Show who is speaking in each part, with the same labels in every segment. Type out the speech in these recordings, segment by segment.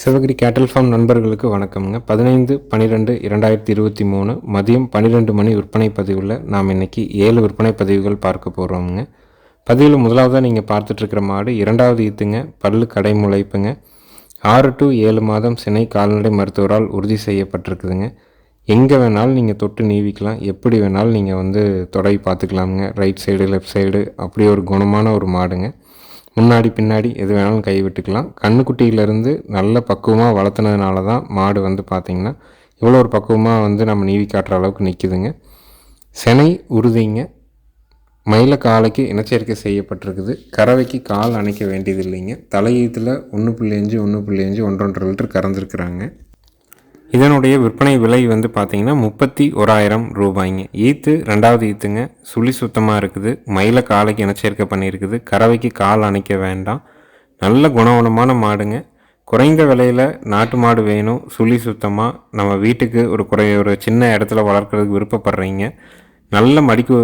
Speaker 1: சிவகிரி கேட்டல் ஃபார்ம் நண்பர்களுக்கு வணக்கம்ங்க. பதினைந்து பன்னிரெண்டு இரண்டாயிரத்தி இருபத்தி மூணு மதியம் பன்னிரெண்டு மணி விற்பனை பதிவில் நாம் இன்னைக்கு ஏழு விற்பனை பதிவுகள் பார்க்க போகிறோமுங்க பதிவில் முதலாவதாக நீங்கள் பார்த்துட்ருக்கிற மாடு இரண்டாவது ஈத்துங்க பல்லு கடை முளைப்புங்க. ஆறு டு ஏழு மாதம் சினை கால்நடை மருத்துவரால் உறுதி செய்யப்பட்டிருக்குதுங்க. எங்கே வேணாலும் நீங்கள் தொட்டு நீவிக்கலாம் எப்படி வேணாலும் நீங்கள் வந்து தொடை பார்த்துக்கலாமுங்க. ரைட் சைடு லெஃப்ட் சைடு அப்படி ஒரு குணமான ஒரு மாடுங்க. முன்னாடி பின்னாடி எது வேணாலும் கை விட்டுக்கலாம். கண்ணுக்குட்டியிலேருந்து நல்ல பக்குவமாக வளர்த்துனதுனால தான் மாடு வந்து பார்த்திங்கன்னா இவ்வளோ ஒரு பக்குவமாக வந்து நம்ம நீவி காட்டுற அளவுக்கு நிற்குதுங்க செனை உறுதிங்க மயில காலைக்கு இனச்சேர்க்கை செய்யப்பட்டிருக்குது. கறவைக்கு கால் அணைக்க வேண்டியது இல்லைங்க தலையீத்தில் ஒன்று புள்ளி அஞ்சு ஒன்று புள்ளி அஞ்சு ஒன்றொன்றரை லிட்டர் கறந்துருக்குறாங்க. இதனுடைய விற்பனை விலை வந்து பார்த்தீங்கன்னா முப்பத்தி ஓராயிரம் ரூபாய்ங்க. ஈத்து ரெண்டாவது ஈத்துங்க. சுழி சுத்தமாக இருக்குது. மயில காலைக்கு இனச்சேர்க்கை பண்ணியிருக்குது. கறவைக்கு கால் அணைக்க வேண்டாம். நல்ல குணவனமான மாடுங்க. குறைந்த விலையில் நாட்டு மாடு வேணும். சுழி சுத்தமாக நம்ம வீட்டுக்கு ஒரு குறை ஒரு சின்ன இடத்துல வளர்க்குறதுக்கு விருப்பப்படுறீங்க. நல்ல மடிக்கு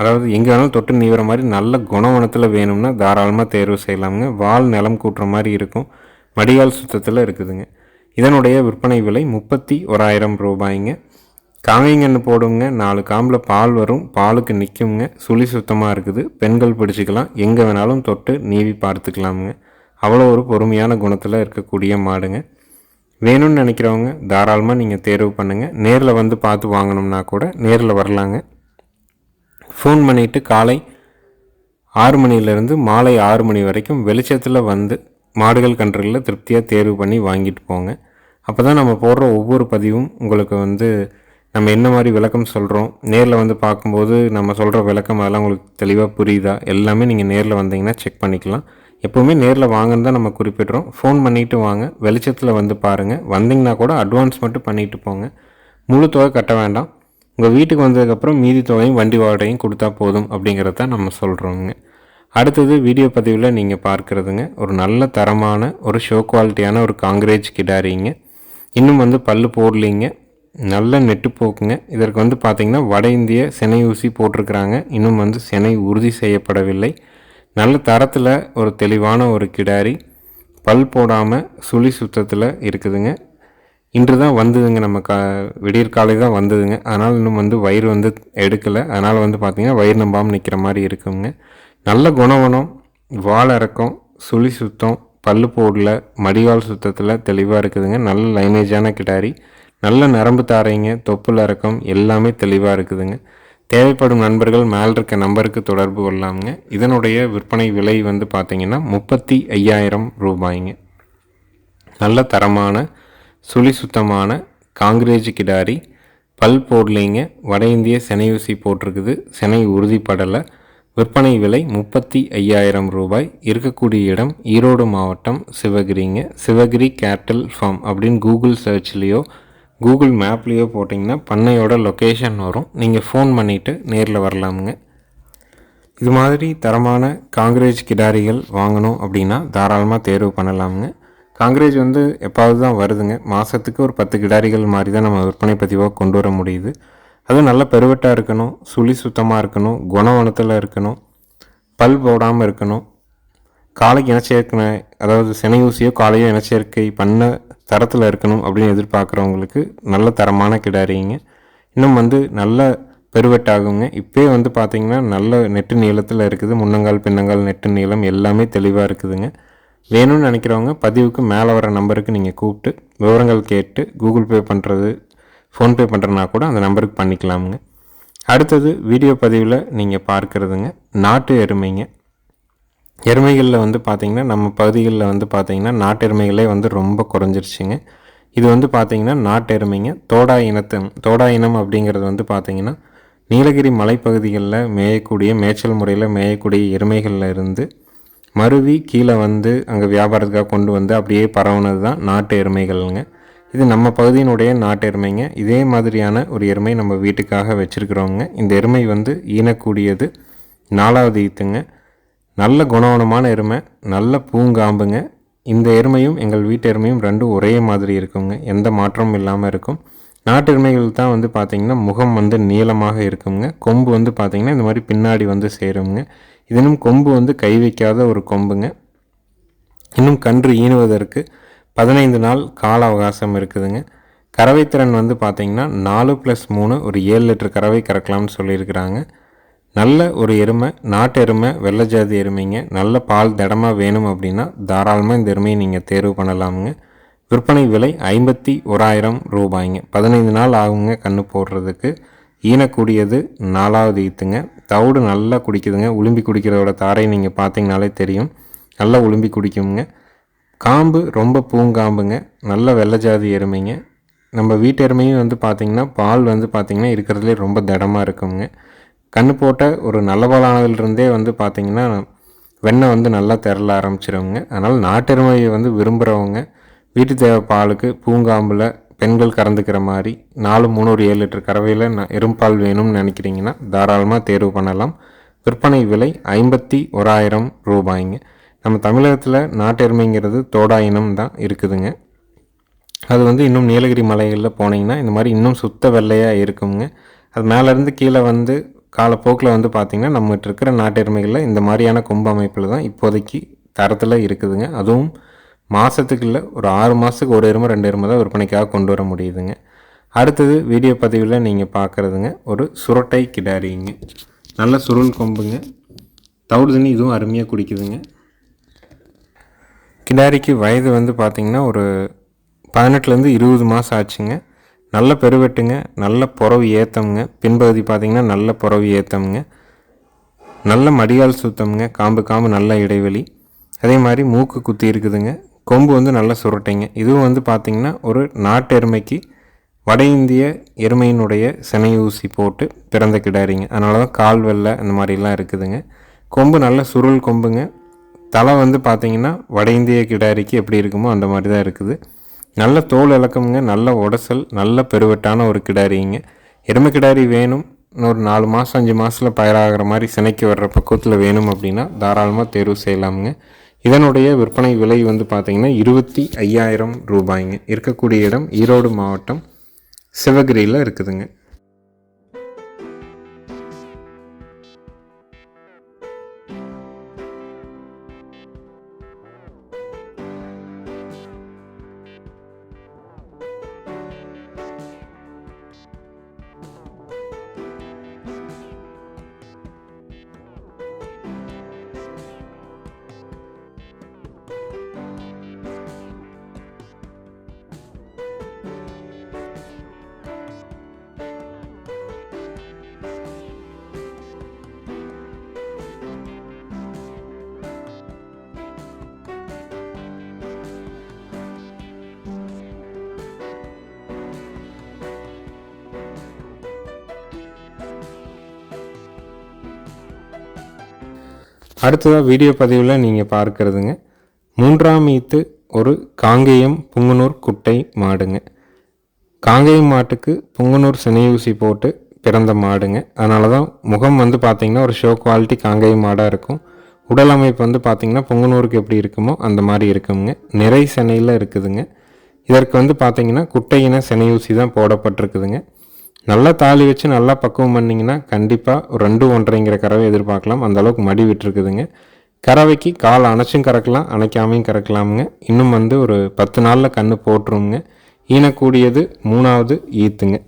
Speaker 1: அதாவது எங்கே வேணாலும் தொட்டு நீவிற மாதிரி நல்ல குணவனத்தில் வேணும்னா தாராளமாக தேர்வு செய்யலாமுங்க. வால் நிலம் கூட்டுற மாதிரி இருக்கும். மடிகால் சுத்தத்தில் இருக்குதுங்க. இதனுடைய விற்பனை விலை முப்பத்தி ஓராயிரம் ரூபாய்ங்க. காங்கைங்கன்று போடுங்க நாலு காம்பில் பால் வரும் பாலுக்கு நிற்குங்க சுழி சுத்தமாக இருக்குது. பெண்கள் பிடிச்சிக்கலாம் எங்கே வேணாலும் தொட்டு நீவி பார்த்துக்கலாமுங்க. அவ்வளோ ஒரு பொறுமையான குணத்தில் இருக்கக்கூடிய மாடுங்க. வேணும்னு நினைக்கிறவங்க தாராளமாக நீங்கள் தேர்வு பண்ணுங்கள் நேரில் வந்து பார்த்து வாங்கணும்னா கூட நேரில் வரலாங்க. ஃபோன் பண்ணிவிட்டு காலை ஆறு மணிலேருந்து மாலை ஆறு மணி வரைக்கும் வெளிச்சத்தில் வந்து மாடுகள் கன்றுகளில் திருப்தியாக தேர்வு பண்ணி வாங்கிட்டு போங்க. அப்போ தான் நம்ம போடுற ஒவ்வொரு பதிவும் உங்களுக்கு வந்து நம்ம என்ன மாதிரி விளக்கம் சொல்கிறோம் நேரில் வந்து பார்க்கும்போது நம்ம சொல்கிற விளக்கம் அதெல்லாம் உங்களுக்கு தெளிவாக புரியுதா? எல்லாமே நீங்கள் நேரில் வந்தீங்கன்னா செக் பண்ணிக்கலாம். எப்போவுமே நேரில் வாங்கன்னு தான் நம்ம குறிப்பிட்றோம். ஃபோன் பண்ணிவிட்டு வாங்க. வெளிச்சத்தில் வந்து பாருங்கள் வந்தீங்கன்னா கூட அட்வான்ஸ் மட்டும் பண்ணிட்டு போங்க. முழு தொகை கட்ட வேண்டாம். உங்கள் வீட்டுக்கு வந்ததுக்கப்புறம் மீதி தொகையும் வண்டி வாடகையும் கொடுத்தா போதும் அப்படிங்கிறத நம்ம சொல்கிறோங்க அடுத்தது வீடியோ பதிவில் நீங்கள் பார்க்குறதுங்க ஒரு நல்ல தரமான ஒரு ஷோ குவாலிட்டியான ஒரு காங்கிரேஜ் கிடாரிங்க. இன்னும் வந்து பல்லு போடலிங்க. நல்ல நெட்டு போக்குங்க. இதற்கு வந்து பார்த்திங்கன்னா வட இந்திய சினை ஊசி போட்டிருக்கிறாங்க. இன்னும் வந்து சினை உறுதி செய்யப்படவில்லை. நல்ல தரத்தில் ஒரு தெளிவான ஒரு கிடாரி. பல் போடாமல் சுழி சுத்தத்தில் இருக்குதுங்க. இன்று தான் வந்ததுங்க. நம்ம கா விடியற்காலை தான் வந்ததுங்க. அதனால் இன்னும் வந்து வயிறு வந்து எடுக்கலை. அதனால் வந்து பார்த்திங்கன்னா வயிறு நம்பாமல் நிற்கிற மாதிரி இருக்குங்க. நல்ல குணவனம் வாழறக்கம் இறக்கம் சுழி சுத்தம் பல்லு போடல மடிவால் சுத்தத்தில் தெளிவாக இருக்குதுங்க. நல்ல லைனேஜான கிடாரி நல்ல நரம்பு தாரைங்க தொப்புள் இறக்கம் எல்லாமே தெளிவாக இருக்குதுங்க. தேவைப்படும் நண்பர்கள் மேல் இருக்க நம்பருக்கு தொடர்பு கொள்ளாமங்க. இதனுடைய விற்பனை விலை வந்து பார்த்திங்கன்னா முப்பத்தி ஐயாயிரம் ரூபாய்ங்க. நல்ல தரமான சுழி சுத்தமான காங்கிரேஜ் கிடாரி பல் போடலைங்க. வட இந்திய செனையூசி போட்டிருக்குது. செனை உறுதிப்படலை. விற்பனை விலை முப்பத்தி ஐயாயிரம் ரூபாய். இருக்கக்கூடிய இடம் ஈரோடு மாவட்டம் சிவகிரிங்க. சிவகிரி கேட்டல் ஃபார்ம் அப்படின்னு கூகுள் சர்ச்லேயோ கூகுள் மேப்லேயோ போட்டிங்கன்னா பண்ணையோட லொக்கேஷன் வரும். நீங்கள் ஃபோன் பண்ணிவிட்டு நேரில் வரலாமுங்க. இது மாதிரி தரமான காங்கிரேஜ் கிடாரிகள் வாங்கணும் அப்படின்னா தாராளமாக தேர்வு பண்ணலாமுங்க. காங்கிரேஜ் வந்து எப்பாவது தான் வருதுங்க. மாதத்துக்கு ஒரு பத்து கிடாரிகள் மாதிரி தான் நம்ம விற்பனை பதிவாக கொண்டு வர முடியுது. அதுவும் நல்ல பெருவெட்டாக இருக்கணும் சுழி சுத்தமாக இருக்கணும் குணவனத்தில் இருக்கணும் பல் போடாமல் இருக்கணும். காலைக்கு இனச்சேர்க்கை அதாவது சினை ஊசியோ காலையோ இனச்சேர்க்கை பண்ண தரத்தில் இருக்கணும் அப்படின்னு எதிர்பார்க்குறவங்களுக்கு நல்ல தரமான கிடாரிங்க இன்னும் வந்து நல்ல பெருவெட்டாகுங்க. இப்போயே வந்து பார்த்திங்கன்னா நல்ல நெட்டு நீளத்தில் இருக்குது. முன்னங்கால் பின்னங்கால் நெட்டு நீளம் எல்லாமே தெளிவாக இருக்குதுங்க. வேணும்னு நினைக்கிறவங்க பதிவுக்கு மேலே வர நம்பருக்கு நீங்கள் கூப்பிட்டு விவரங்கள் கேட்டு கூகுள் பே பண்ணுறது ஃபோன்பே பண்ணுறனா கூட அந்த நம்பருக்கு பண்ணிக்கலாமுங்க. அடுத்தது வீடியோ பதிவில் நீங்கள் பார்க்குறதுங்க. நாட்டு எருமைங்க. எருமைகளில் வந்து பார்த்திங்கன்னா நம்ம பகுதிகளில் வந்து பார்த்திங்கன்னா நாட்டு எருமைகளே வந்து ரொம்ப குறைஞ்சிருச்சுங்க. இது வந்து பார்த்திங்கன்னா நாட்டு எருமைங்க. தோடா இனத்து தோடா இனம் அப்படிங்கிறது வந்து பார்த்திங்கன்னா நீலகிரி மலைப்பகுதிகளில் மேயக்கூடிய மேய்ச்சல் முறையில் மேயக்கூடிய எருமைகளில் இருந்து மருவி கீழே வந்து அங்கே வியாபாரத்துக்காக கொண்டு வந்து அப்படியே பரவுனது தான் நாட்டு எருமைகள்ங்க. இது நம்ம பகுதியினுடைய நாட்டு எருமைங்க. இதே மாதிரியான ஒரு எருமை நம்ம வீட்டுக்காக வச்சுருக்குறோங்க இந்த எருமை வந்து ஈனக்கூடியது. நாலாவது ஈத்துங்க. நல்ல குணவனமான எருமை நல்ல பூங்காம்புங்க. இந்த எருமையும் எங்கள் வீட்டு எருமையும் ரெண்டும் ஒரே மாதிரி இருக்குங்க. எந்த மாற்றமும் இல்லாமல் இருக்கும். நாட்டு எருமைகள் தான் வந்து பார்த்திங்கன்னா முகம் வந்து நீளமாக இருக்குங்க. கொம்பு வந்து பார்த்திங்கன்னா இந்த மாதிரி பின்னாடி வந்து சேருங்க. இதனும் கொம்பு வந்து கை வைக்காத ஒரு கொம்புங்க. இன்னும் கன்று ஈனுவதற்கு பதினைந்து நாள் கால அவகாசம் இருக்குதுங்க. கறவை திறன் வந்து பார்த்திங்கன்னா நாலு ப்ளஸ் மூணு ஒரு ஏழு லிட்டர் கறவை கறக்கலாம்னு சொல்லியிருக்கிறாங்க. நல்ல ஒரு எருமை நாட்டு எருமை வெள்ளை ஜாதி எருமைங்க. நல்ல பால் திடமாக வேணும் அப்படின்னா தாராளமாக இந்த எருமையை நீங்கள் தேர்வு பண்ணலாமுங்க. விற்பனை விலை ஐம்பத்தி ஓராயிரம் ரூபாய்ங்க. பதினைந்து நாள் ஆகுங்க கன்று போடுறதுக்கு. ஈனக்கூடியது நாலாவது ஈத்துங்க. தவிடு நல்லா குடிக்குதுங்க. உளும்பி குடிக்கிறதோட தாரை நீங்கள் பார்த்தீங்கனாலே தெரியும். நல்லா உளும்பி குடிக்குங்க. காம்பு ரொம்ப பூங்காம்புங்க. நல்ல வெள்ளை ஜாதி எருமைங்க. நம்ம வீட்டு எருமையும் வந்து பார்த்திங்கன்னா பால் வந்து பார்த்திங்கன்னா இருக்கிறதுலே ரொம்ப திடமாக இருக்குங்க. கண்ணு போட்ட ஒரு நல்ல பாலானதுலேருந்தே வந்து பார்த்திங்கன்னா வெண்ணெய் வந்து நல்லா திரள ஆரம்பிச்சிருவங்க அதனால் நாட்டெருமையை வந்து விரும்புகிறவங்க வீட்டு தேவை பாலுக்கு பூங்காம்பில் பெண்கள் கறந்துக்கிற மாதிரி நாலு மூணு ஒரு ஏழு லிட்டர் கறவையில் நான் எறும்பால் வேணும்னு நினைக்கிறீங்கன்னா தாராளமாக தேர்வு பண்ணலாம். விற்பனை விலை ஐம்பத்தி ஓராயிரம் ரூபாய்ங்க. நம்ம தமிழகத்தில் நாட்டெருமைங்கிறது தோடா இனம் தான் இருக்குதுங்க. அது வந்து இன்னும் நீலகிரி மலைகளில் போனீங்கன்னா இந்த மாதிரி இன்னும் சுத்த வெள்ளையாக இருக்குங்க. அது மேலேருந்து கீழே வந்து காலப்போக்கில் வந்து பார்த்திங்கன்னா நம்மகிட்ட இருக்கிற நாட்டெருமைகளில் இந்த மாதிரியான கொம்பு அமைப்பில் தான் இப்போதைக்கு தரத்தில் இருக்குதுங்க. அதுவும் மாதத்துக்கு இல்லை ஒரு ஆறு மாதத்துக்கு ஒரு எருமை ரெண்டு எருமை தான் விற்பனைக்காக கொண்டு வர முடியுதுங்க. அடுத்தது வீடியோ பதிவில் நீங்கள் பார்க்குறதுங்க ஒரு சுரட்டை கிடாரிங்க. நல்ல சுருள் கொம்புங்க. தவிடு தண்ணி இதுவும் அருமையாக குடிக்குதுங்க. கிடாரிக்கு வயது வந்து பார்த்திங்கன்னா ஒரு பதினெட்டுலேருந்து இருபது மாதம் ஆச்சுங்க. நல்ல பெருவெட்டுங்க நல்ல புறவு ஏற்றமுங்க பின்பகுதி பார்த்திங்கன்னா நல்ல புறவு ஏற்றமுங்க நல்ல மடியால் சுத்தம்ங்க காம்பு காம்பு நல்ல இடைவெளி. அதே மாதிரி மூக்கு குத்தி இருக்குதுங்க. கொம்பு வந்து நல்ல சுரட்டைங்க. இதுவும் வந்து பார்த்திங்கன்னா ஒரு நாட்டு எருமைக்கு வட இந்திய எருமையினுடைய சினை ஊசி போட்டு பிறந்த கிடாரிங்க. அதனால தான் கால் வெள்ளை அந்த மாதிரிலாம் இருக்குதுங்க. கொம்பு நல்ல சுருள் கொம்புங்க. தலை வந்து பார்த்திங்கன்னா வட இந்திய கிடாரிக்கு எப்படி இருக்குமோ அந்த மாதிரி தான் இருக்குது. நல்ல தோல் இலக்கமுங்க நல்ல உடசல் நல்ல பெருவெட்டான ஒரு கிடாரிங்க. எருமை கிடாரி வேணும். ஒரு நாலு மாதம் அஞ்சு மாதத்தில் பயிராகிற மாதிரி சினைக்கு வர்ற பக்குவத்தில் வேணும் அப்படின்னா தாராளமாக தேர்வு செய்யலாமுங்க. இதனுடைய விற்பனை விலை வந்து பார்த்திங்கன்னா இருபத்தி ஐயாயிரம் ரூபாய்ங்க. இருக்கக்கூடிய இடம் ஈரோடு மாவட்டம் சிவகிரியில் இருக்குதுங்க. அடுத்ததாக வீடியோ பதிவில் நீங்கள் பார்க்குறதுங்க. மூன்றாம் ஈத்து ஒரு காங்கேயம் புங்குனூர் குட்டை மாடுங்க. காங்கேயம் மாட்டுக்கு புங்குனூர் சினையூசி போட்டு பிறந்த மாடுங்க. அதனால தான் முகம் வந்து பார்த்திங்கன்னா ஒரு ஷோ குவாலிட்டி காங்கேயம் மாடாக இருக்கும். உடல் அமைப்பு வந்து பார்த்திங்கன்னா பொங்கனூருக்கு எப்படி இருக்குமோ அந்த மாதிரி இருக்குங்க. நிறை சென்னையில் இருக்குதுங்க. இதற்கு வந்து பார்த்திங்கன்னா குட்டையின சினையூசி தான் போடப்பட்டிருக்குதுங்க. நல்லா தாலி வச்சு நல்லா பக்குவம் பண்ணிங்கன்னா கண்டிப்பாக ஒரு ரெண்டு ஒன்றரைங்கிற கறவை எதிர்பார்க்கலாம். அந்த அளவுக்கு மடி விட்டுருக்குதுங்க. கறவைக்கு கால் அணைச்சும் கறக்கலாம் அணைக்காமையும் கறக்கலாமுங்க. இன்னும் வந்து ஒரு பத்து நாளில் கன்று போட்டுருங்க. ஈனக்கூடியது மூணாவது ஈத்துங்க.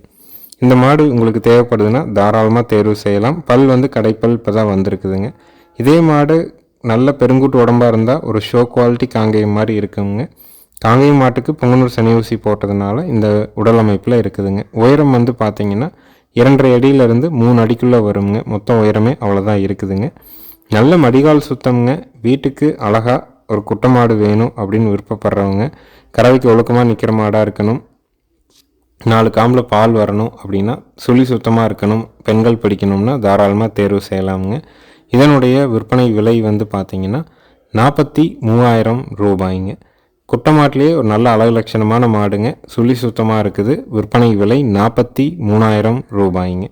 Speaker 1: இந்த மாடு உங்களுக்கு தேவைப்படுதுன்னா தாராளமாக தேர்வு செய்யலாம். பல் வந்து கடைப்பல் இப்போ தான் வந்திருக்குதுங்க. இதே மாடு நல்ல பெருங்கூட்டு உடம்பாக இருந்தால் ஒரு ஷோ குவாலிட்டி காங்கேயம் மாதிரி இருக்குங்க. காங்கேயம் மாட்டுக்கு பொங்கனூர் சனி ஊசி போட்டதுனால இந்த உடல் அமைப்பில் இருக்குதுங்க. உயரம் வந்து பார்த்தீங்கன்னா இரண்டரை அடியிலேருந்து மூணு அடிக்குள்ளே வருங்க. மொத்தம் உயரமே அவ்வளோதான் இருக்குதுங்க. நல்ல மடிகால் சுத்தம்ங்க. வீட்டுக்கு அழகாக ஒரு குட்டை மாடு வேணும் அப்படின்னு விருப்பப்படுறவங்க கறவைக்கு ஒழுக்கமாக நிற்கிற மாடாக இருக்கணும். நாலு காம்பில் பால் வரணும் அப்படின்னா சுழி சுத்தமாக இருக்கணும். பெண்கள் பிடிக்கணும்னா தாராளமாக தேர்வு செய்யலாமுங்க. இதனுடைய விற்பனை விலை வந்து பார்த்திங்கன்னா நாற்பத்தி மூவாயிரம் ரூபாய்ங்க. குட்டமாட்டிலே ஒரு நல்ல அழகு லட்சணமான மாடுங்க. சுழி சுத்தமாக இருக்குது. விற்பனை விலை நாற்பத்தி மூணாயிரம் ரூபாய்ங்க.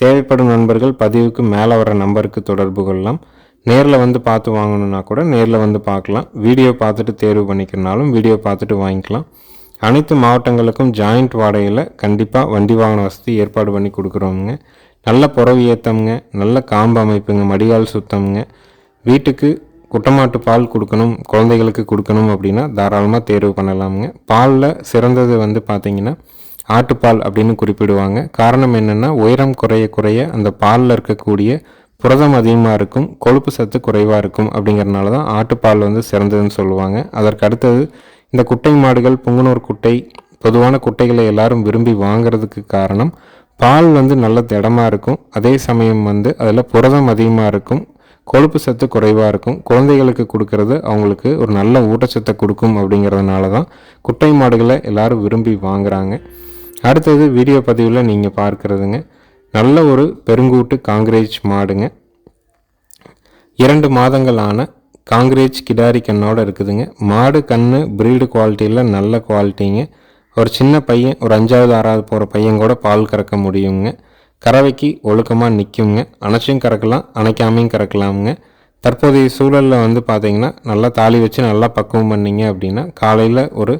Speaker 1: தேவைப்படும் நண்பர்கள் பதிவுக்கு மேலே வர நம்பருக்கு தொடர்பு கொள்ளலாம். நேரில் வந்து பார்த்து வாங்கணுன்னா கூட நேரில் வந்து பார்க்கலாம். வீடியோ பார்த்துட்டு தேர்வு பண்ணிக்கிறனாலும் வீடியோ பார்த்துட்டு வாங்கிக்கலாம். அனைத்து மாவட்டங்களுக்கும் ஜாயிண்ட் வாடகையில் கண்டிப்பாக வண்டி வாகன வசதி ஏற்பாடு பண்ணி கொடுக்குறோமுங்க. நல்ல புறவு ஏற்றமுங்க நல்ல காம்பு அமைப்புங்க. மடிகால் சுத்தமுங்க. வீட்டுக்கு குட்டமாட்டு பால் கொடுக்கணும் குழந்தைகளுக்கு கொடுக்கணும் அப்படின்னா தாராளமாக தேர்வு பண்ணலாமுங்க. பாலில் சிறந்தது வந்து பார்த்திங்கன்னா ஆட்டுப்பால் அப்படின்னு குறிப்பிடுவாங்க. காரணம் என்னென்னா உயரம் குறைய குறைய அந்த பாலில் இருக்கக்கூடிய புரதம் அதிகமாக இருக்கும் கொழுப்பு சத்து குறைவாக இருக்கும் அப்படிங்கிறனால தான் ஆட்டுப்பால் வந்து சிறந்ததுன்னு சொல்லுவாங்க. அதற்கு அடுத்தது இந்த குட்டை மாடுகள் புங்குனூர் குட்டை பொதுவான குட்டைகளை எல்லாரும் விரும்பி வாங்குறதுக்கு காரணம் பால் வந்து நல்ல திடமாக இருக்கும். அதே சமயம் வந்து அதில் புரதம் அதிகமாக இருக்கும் கொழுப்பு சத்து குறைவாக இருக்கும். குழந்தைகளுக்கு கொடுக்கறது அவங்களுக்கு ஒரு நல்ல ஊட்டச்சத்தை கொடுக்கும் அப்படிங்கிறதுனால தான் குட்டை மாடுகளை எல்லோரும் விரும்பி வாங்குறாங்க. அடுத்தது வீடியோ பதிவில் நீங்கள் பார்க்குறதுங்க. நல்ல ஒரு பெருங்கூட்டு காங்கிரேஜ் மாடுங்க. இரண்டு மாதங்களான காங்கிரேஜ் கிடாரி கண்ணோடு இருக்குதுங்க. மாடு கன்று ப்ரீடு குவாலிட்டியில் நல்ல குவாலிட்டிங்க ஒரு சின்ன பையன் ஒரு அஞ்சாவது ஆறாவது போகிற பையன் கூட பால் கறக்க முடியுங்க. கறவைக்கு ஒழுக்கமாக நிற்குங்க அணைச்சும் கறக்கலாம் அணைக்காமையும் கறக்கலாமுங்க. தற்போதைய சூழலில் வந்து பார்த்திங்கன்னா நல்லா தாலி வச்சு நல்லா பக்குவம் பண்ணிங்க அப்படின்னா காலையில் ஒரு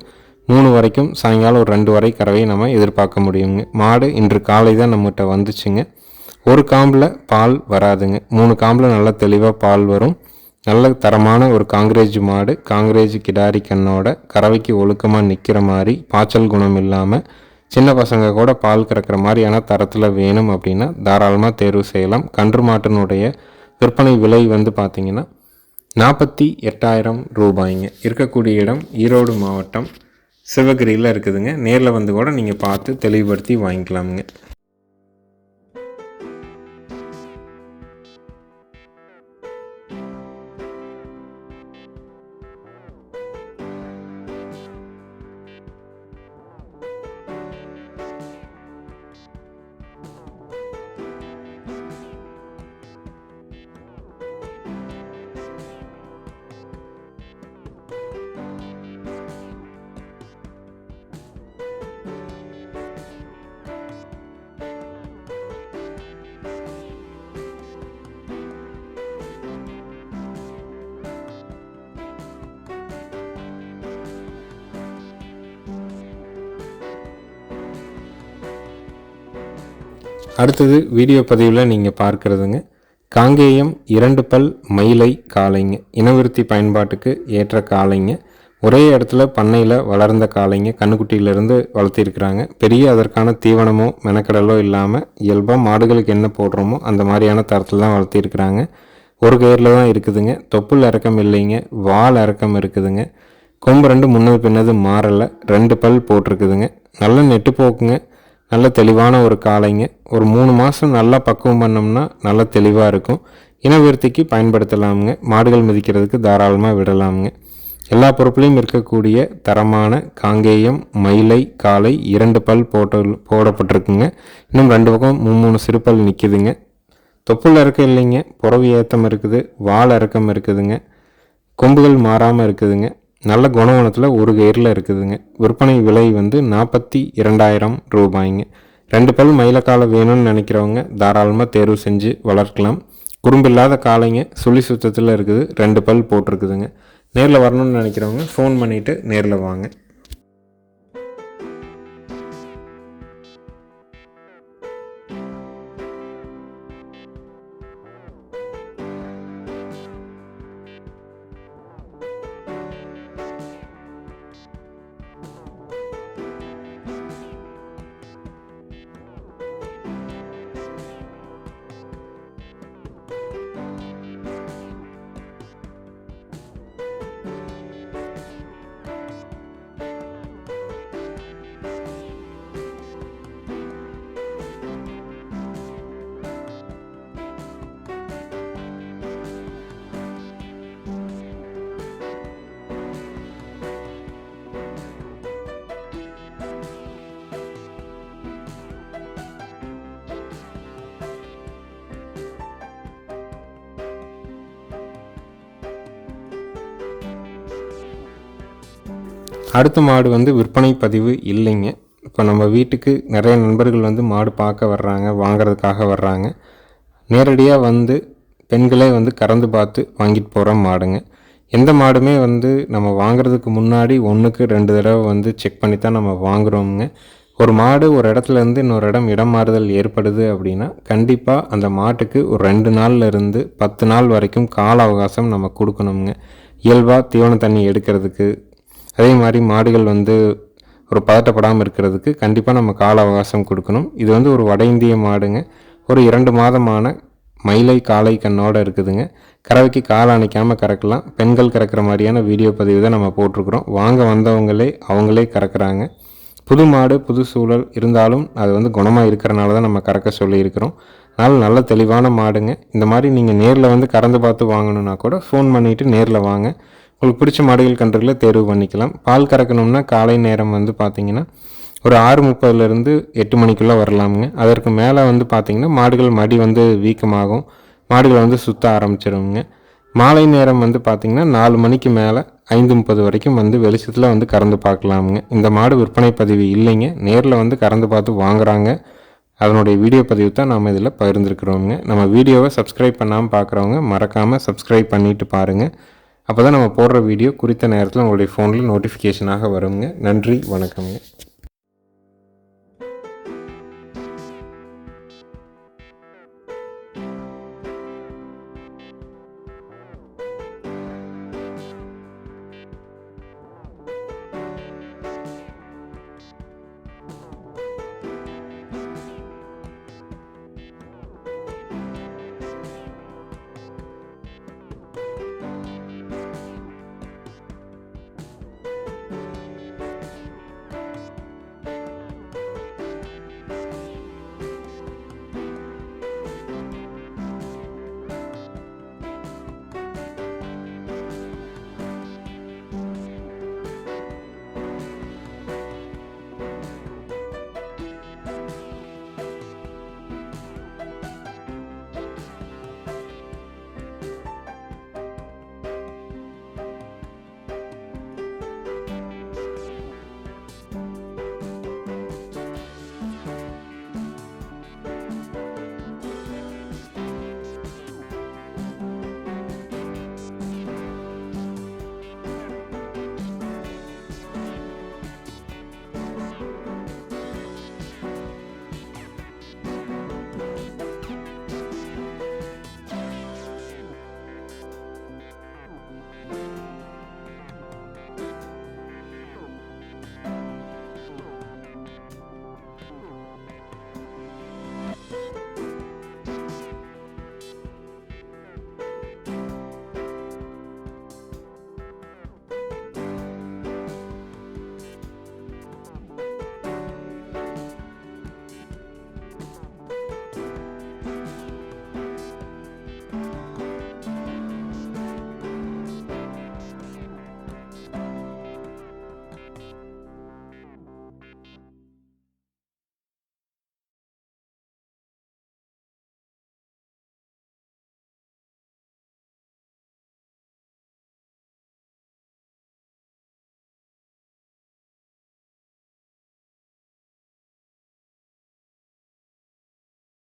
Speaker 1: மூணு வரைக்கும் சாயங்காலம் ஒரு ரெண்டு வரை கறவையை நம்ம எதிர்பார்க்க முடியுங்க. மாடு இன்று காலை தான் நம்மகிட்ட வந்துச்சுங்க. ஒரு காம்பில் பால் வராதுங்க. மூணு காம்பில் நல்லா தெளிவாக பால் வரும். நல்ல தரமான ஒரு காங்கிரேஜ் மாடு காங்கிரேஜ் கிடாரி கண்ணோட கறவைக்கு ஒழுக்கமாக நிற்கிற மாதிரி பாய்ச்சல் குணம் இல்லாமல் சின்ன பசங்க கூட பால் கறக்கிற மாதிரியான தரத்தில் வேணும் அப்படின்னா தாராளமாக தேர்வு செய்யலாம். கன்று மாட்டினுடைய விற்பனை விலை வந்து பார்த்திங்கன்னா நாற்பத்தி எட்டாயிரம் ரூபாய்ங்க. இருக்கக்கூடிய இடம் ஈரோடு மாவட்டம் சிவகிரியில் இருக்குதுங்க. நேரில் வந்து கூட நீங்கள் பார்த்து தெளிவுபடுத்தி வாங்கிக்கலாமுங்க. அடுத்தது வீடியோ பதிவில் நீங்கள் பார்க்குறதுங்க. காங்கேயம் இரண்டு பல் மயிலை காளைங்க. இனவிருத்தி பயன்பாட்டுக்கு ஏற்ற காளைங்க. ஒரே இடத்துல பண்ணையில் வளர்ந்த காளைங்க கண்ணுக்குட்டியிலேருந்து வளர்த்திருக்கிறாங்க. பெரிய அதற்கான தீவனமோ மெனக்கடலோ இல்லாமல் இயல்பாக மாடுகளுக்கு என்ன போடுறோமோ அந்த மாதிரியான தரத்தில் தான் வளர்த்திருக்கிறாங்க. ஒரு கயிறில் தான் இருக்குதுங்க. தொப்புள் இறக்கம் இல்லைங்க. வால் இறக்கம் இருக்குதுங்க. கொம்பு ரெண்டு முன்னது பின்னது மாறலை. ரெண்டு பல் போட்டிருக்குதுங்க. நல்ல நெட்டு போக்குங்க நல்ல தெளிவான ஒரு காளைங்க ஒரு மூணு மாதம் நல்லா பக்குவம் பண்ணோம்னா நல்லா தெளிவாக இருக்கும். இனவிருத்திக்கு பயன்படுத்தலாமுங்க. மாடுகள் மிதிக்கிறதுக்கு தாராளமாக விடலாமுங்க. எல்லா பொருட்களையும் இருக்கக்கூடிய தரமான காங்கேயம் மயிலை காலை இரண்டு பல் போட்டு போடப்பட்டிருக்குங்க. இன்னும் ரெண்டு பக்கம் மூணு மூணு சிறுபல் நிற்கிதுங்க தொப்புள் இறக்கம் இல்லைங்க. புறவி ஏத்தம் இருக்குது. வால் இறக்கம் இருக்குதுங்க. கொம்புகள் மாறாமல் இருக்குதுங்க. நல்ல குணவனத்தில் ஒரு கயிறில் இருக்குதுங்க. விற்பனை விலை வந்து நாற்பத்தி இரண்டாயிரம் ரூபாய்ங்க. ரெண்டு பல் மயிலக்காலை வேணும்னு நினைக்கிறவங்க தாராளமாக தேர்வு செஞ்சு வளர்க்கலாம். குறும்பில்லாத காளைங்க சுழி சுத்தத்தில் இருக்குது ரெண்டு பல் போட்டிருக்குதுங்க. நேரில் வரணும்னு நினைக்கிறவங்க ஃபோன் பண்ணிவிட்டு நேரில் வாங்க. அடுத்த மாடு வந்து விற்பனை பதிவு இல்லைங்க. இப்போ நம்ம வீட்டுக்கு நிறைய நண்பர்கள் வந்து மாடு பார்க்க வர்றாங்க வாங்குறதுக்காக வர்றாங்க. நேரடியாக வந்து பெண்களே வந்து கறந்து பார்த்து வாங்கிட்டு போகிற மாடுங்க. எந்த மாடுமே வந்து நம்ம வாங்குறதுக்கு முன்னாடி ஒன்றுக்கு ரெண்டு தடவை வந்து செக் பண்ணி தான் நம்ம வாங்குகிறோமுங்க ஒரு மாடு ஒரு இடத்துல இருந்து இன்னொரு இடம் இடம் மாறுதல் ஏற்படுது அப்படின்னா கண்டிப்பாக அந்த மாட்டுக்கு ஒரு ரெண்டு நாள்ல இருந்து பத்து நாள் வரைக்கும் கால அவகாசம் நம்ம கொடுக்கணுங்க இயல்பாக தீவன தண்ணி எடுக்கிறதுக்கு அதே மாதிரி மாடுகள் வந்து ஒரு பதட்டப்படாமல் இருக்கிறதுக்கு கண்டிப்பாக நம்ம கால அவகாசம் கொடுக்கணும். இது வந்து ஒரு வட இந்திய மாடுங்க. ஒரு இரண்டு மாதமான மயிலை காளை கண்ணோடு இருக்குதுங்க. கறவைக்கு கால் அணைக்காமல் கறக்கலாம். பெண்கள் கறக்கிற மாதிரியான வீடியோ பதிவு தான் நம்ம போட்டிருக்கிறோம். வாங்க வந்தவங்களே அவங்களே கறக்குறாங்க. புது மாடு புது சூழல் இருந்தாலும் அது வந்து குணமாக இருக்கிறனால தான் நம்ம கறக்க சொல்லியிருக்கிறோம். அதனால் நல்ல தெளிவான மாடுங்க. இந்த மாதிரி நீங்கள் நேரில் வந்து கறந்து பார்த்து வாங்கணுன்னா கூட ஃபோன் பண்ணிவிட்டு நேரில் வாங்க. உங்களுக்கு பிடிச்ச மாடுகள் கன்றுகளை தேர்வு பண்ணிக்கலாம். பால் கறக்கணும்னா காலை நேரம் வந்து பார்த்தீங்கன்னா ஒரு ஆறு முப்பதுலேருந்து எட்டு மணிக்குள்ளே வரலாமுங்க. அதற்கு மேலே வந்து பார்த்தீங்கன்னா மாடுகள் மடி வந்து வீக்கமாகும். மாடுகள் வந்து சுத்த ஆரம்பிச்சிடுங்க மாலை நேரம் வந்து பார்த்திங்கன்னா நாலு மணிக்கு மேலே ஐந்து முப்பது வரைக்கும் வந்து வெளிச்சத்தில் வந்து கறந்து பார்க்கலாமுங்க இந்த மாடு விற்பனை பதிவு இல்லைங்க. நேரில் வந்து கறந்து பார்த்து வாங்குறாங்க. அதனுடைய வீடியோ பதிவு தான் நாம் இதில் பகிர்ந்துருக்குறோங்க நம்ம வீடியோவை சப்ஸ்கிரைப் பண்ணாமல் பார்க்குறவங்க மறக்காமல் சப்ஸ்கிரைப் பண்ணிவிட்டு பாருங்கள் அப்போ தான் நம்ம போடுற வீடியோ குறித்த நேரத்தில் உங்களுடைய ஃபோனில் நோட்டிஃபிகேஷனாக வருங்க. நன்றி வணக்கம்ங்க.